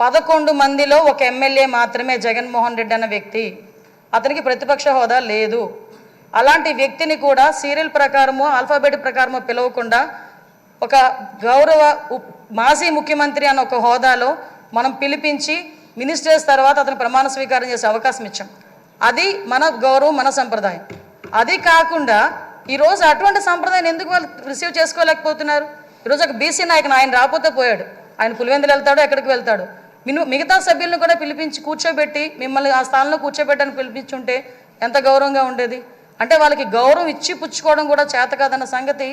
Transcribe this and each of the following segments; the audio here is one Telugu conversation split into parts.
పదకొండు మందిలో ఒక ఎమ్మెల్యే మాత్రమే జగన్మోహన్ రెడ్డి అన్న వ్యక్తి. అతనికి ప్రతిపక్ష హోదా లేదు. అలాంటి వ్యక్తిని కూడా సీరియల్ ప్రకారము ఆల్ఫాబెట్ ప్రకారము పిలవకుండా ఒక గౌరవ మాజీ ముఖ్యమంత్రి అన్న ఒక హోదాలో మనం పిలిపించి మినిస్టర్స్ తర్వాత అతను ప్రమాణ స్వీకారం చేసే అవకాశం ఇచ్చాం. అది మన గౌరవం మన సంప్రదాయం. అది కాకుండా ఈరోజు అటువంటి సంప్రదాయం ఎందుకు వాళ్ళు రిసీవ్ చేసుకోలేకపోతున్నారు? ఈరోజు ఒక బీసీ నాయకుని ఆయన రాకపోతే పోయాడు. ఆయన పులివెందులు వెళ్తాడు ఎక్కడికి వెళ్తాడు. మిగతా సభ్యులను కూడా పిలిపించి కూర్చోబెట్టి మిమ్మల్ని ఆ స్థానంలో కూర్చోబెట్టని పిలిపించుంటే ఎంత గౌరవంగా ఉండేది? అంటే వాళ్ళకి గౌరవం ఇచ్చి పుచ్చుకోవడం కూడా చేత కాదన్న సంగతి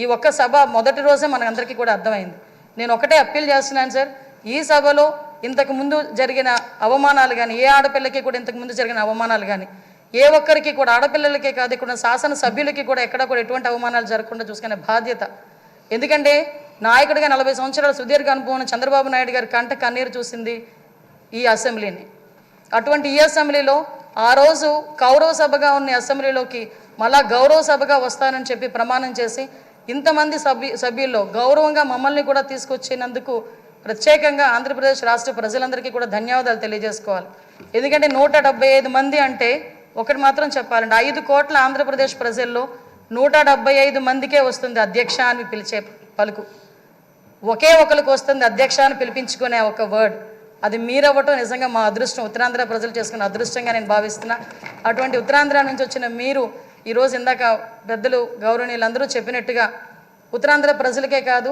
ఈ ఒక్క సభ మొదటి రోజే మనందరికీ కూడా అర్థమైంది. నేను ఒకటే అప్పీల్ చేస్తున్నాను సార్ ఈ సభలో ఇంతకు ముందు జరిగిన అవమానాలు కానీ ఏ ఆడపిల్లకి కూడా ఇంతకు ముందు జరిగిన అవమానాలు కానీ ఏ ఒక్కరికి కూడా ఆడపిల్లలకే కాదు ఇక్కడ శాసన సభ్యులకి కూడా ఎక్కడ కూడా ఎటువంటి అవమానాలు జరగకుండా చూసుకునే బాధ్యత. ఎందుకంటే నాయకుడిగా నలభై సంవత్సరాల సుదీర్ఘ అనుభవం చంద్రబాబు నాయుడు గారి కంట కన్నీరు చూసింది ఈ అసెంబ్లీని. అటువంటి ఈ అసెంబ్లీలో ఆ రోజు కౌరవ సభగా ఉన్న అసెంబ్లీలోకి మళ్ళా గౌరవ సభగా వస్తానని చెప్పి ప్రమాణం చేసి ఇంతమంది సభ్యు సభ్యుల్లో గౌరవంగా మమ్మల్ని కూడా తీసుకొచ్చినందుకు ప్రత్యేకంగా ఆంధ్రప్రదేశ్ రాష్ట్ర ప్రజలందరికీ కూడా ధన్యవాదాలు తెలియజేసుకోవాలి. ఎందుకంటే నూట డెబ్బై ఐదు మంది అంటే ఒకటి మాత్రం చెప్పాలండి. ఐదు కోట్ల ఆంధ్రప్రదేశ్ ప్రజల్లో నూట డెబ్బై ఐదు మందికే వస్తుంది అధ్యక్ష అని పిలిచే పలుకు. ఒకే ఒకరికి వస్తుంది అధ్యక్ష అని పిలిపించుకునే ఒక వర్డ్ అది మీరవ్వటం నిజంగా మా అదృష్టం. ఉత్తరాంధ్ర ప్రజలు చేసుకున్న అదృష్టంగా నేను భావిస్తున్నా. అటువంటి ఉత్తరాంధ్ర నుంచి వచ్చిన మీరు ఈరోజు ఇందాక పెద్దలు గౌరవనీయులందరూ చెప్పినట్టుగా ఉత్తరాంధ్ర ప్రజలకే కాదు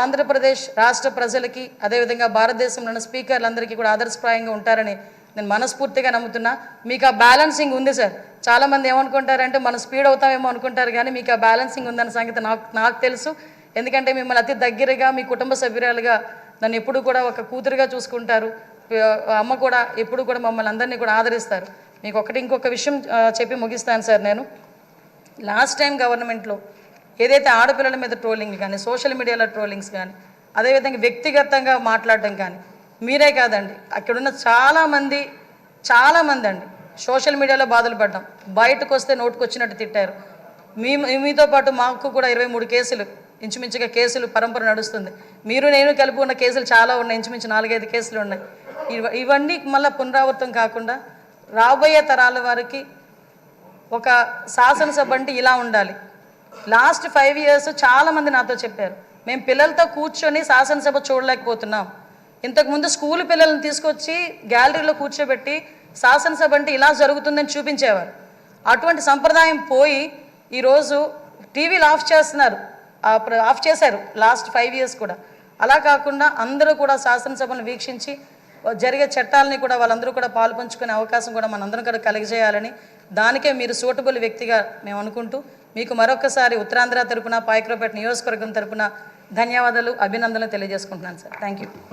ఆంధ్రప్రదేశ్ రాష్ట్ర ప్రజలకి అదేవిధంగా భారతదేశంలోని స్పీకర్లందరికీ కూడా ఆదర్శప్రాయంగా ఉంటారని నేను మనస్ఫూర్తిగా నమ్ముతున్నా. మీకు ఆ బ్యాలెన్సింగ్ ఉంది సార్. చాలామంది ఏమనుకుంటారంటే మనం స్పీడ్ అవుతామేమో అనుకుంటారు కానీ మీకు ఆ బ్యాలెన్సింగ్ ఉందన్న సంగతి నాకు నాకు తెలుసు. ఎందుకంటే మిమ్మల్ని అతి దగ్గరగా మీ కుటుంబ సభ్యురాలుగా నన్ను ఎప్పుడు కూడా ఒక కూతురుగా చూసుకుంటారు. అమ్మ కూడా ఎప్పుడు కూడా మమ్మల్ని అందరినీ కూడా ఆదరిస్తారు. మీకు ఒకటి ఇంకొక విషయం చెప్పి ముగిస్తాను సార్ నేను. లాస్ట్ టైం గవర్నమెంట్లో ఏదైతే ఆడపిల్లల మీద ట్రోలింగ్ కానీ సోషల్ మీడియాలో ట్రోలింగ్స్ కానీ అదేవిధంగా వ్యక్తిగతంగా మాట్లాడడం కానీ మీరే కాదండి. అక్కడున్న చాలామంది చాలామంది అండి సోషల్ మీడియాలో బాధలు పడ్డాం. బయటకు వస్తే నోటుకు వచ్చినట్టు తిట్టారు. మీ మీతో పాటు మాకు కూడా ఇరవై మూడు కేసులు ఇంచుమించుగా కేసులు పరంపర నడుస్తుంది. మీరు నేను కలిపి ఉన్న కేసులు చాలా ఉన్నాయి. ఇంచుమించు నాలుగైదు కేసులు ఉన్నాయి. ఇవన్నీ మళ్ళీ పునరావృతం కాకుండా రాబోయే తరాల వారికి ఒక శాసనసభ అంటే ఇలా ఉండాలి. లాస్ట్ ఫైవ్ ఇయర్స్ చాలామంది నాతో చెప్పారు. మేము పిల్లలతో కూర్చొని శాసనసభ చూడలేకపోతున్నాం. ఇంతకుముందు స్కూల్ పిల్లల్ని తీసుకొచ్చి గ్యాలరీలో కూర్చోబెట్టి శాసనసభ అంటే ఇలా జరుగుతుందని చూపించేవారు. అటువంటి సంప్రదాయం పోయి ఈరోజు టీవీలు ఆఫ్ చేస్తున్నారు. ఆఫ్ చేశారు లాస్ట్ ఫైవ్ ఇయర్స్ కూడా. అలా కాకుండా అందరూ కూడా శాసనసభను వీక్షించి జరిగే చట్టాలని కూడా వాళ్ళందరూ కూడా పాలు పంచుకునే అవకాశం కూడా మనందరం కూడా కలిగజేయాలని దానికే మీరు సూటబుల్ వ్యక్తిగా మేము అనుకుంటూ మీకు మరొకసారి ఉత్తరాంధ్ర తరపున పాయక్రోపేట నియోజకవర్గం తరపున ధన్యవాదాలు అభినందనలు తెలియజేసుకుంటున్నాను సార్. Thank you